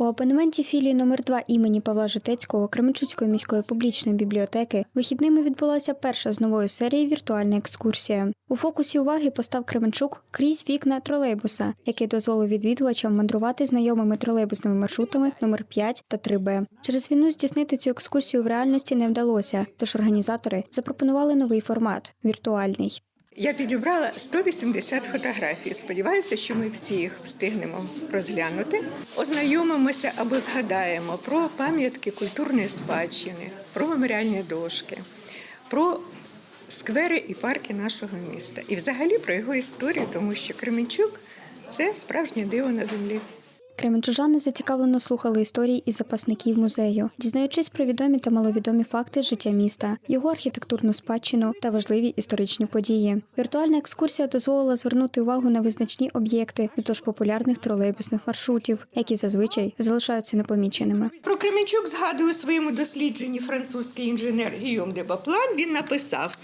У абонементі філії номер 2 імені Павла Житецького Кременчуцької міської публічної бібліотеки вихідними відбулася перша з нової серії віртуальна екскурсія. У фокусі уваги постав Кременчук крізь вікна тролейбуса, який дозволив відвідувачам мандрувати знайомими тролейбусними маршрутами номер 5 та 3Б. Через війну здійснити цю екскурсію в реальності не вдалося, тож організатори запропонували новий формат віртуальний. Я підібрала 180 фотографій. Сподіваюся, що ми всі їх встигнемо розглянути. Ознайомимося або згадаємо про пам'ятки культурної спадщини, про меморіальні дошки, про сквери і парки нашого міста. І взагалі про його історію, тому що Кременчук це справжнє диво на землі. Кременчужани зацікавлено слухали історії із запасників музею, дізнаючись про відомі та маловідомі факти життя міста, його архітектурну спадщину та важливі історичні події. Віртуальна екскурсія дозволила звернути увагу на визначні об'єкти вздовж популярних тролейбусних маршрутів, які зазвичай залишаються непоміченими. Про Кременчук згадує у своєму дослідженні французький інженер Гійом де Баплан. Він написав: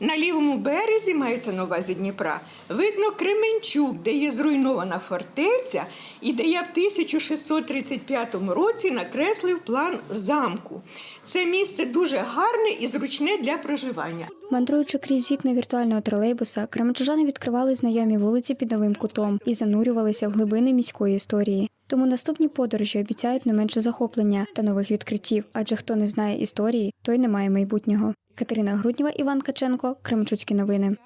на лівому березі, мається на увазі Дніпра, видно Кременчук, де є зруйнована фортеця, і де я 1635 році накреслив план замку. Це місце дуже гарне і зручне для проживання. Мандруючи крізь вікна віртуального тролейбуса, кременчужани відкривали знайомі вулиці під новим кутом і занурювалися в глибини міської історії. Тому наступні подорожі обіцяють не менше захоплення та нових відкриттів, адже хто не знає історії, той не має майбутнього. Катерина Груднєва, Іван Каченко, Кременчуцькі новини.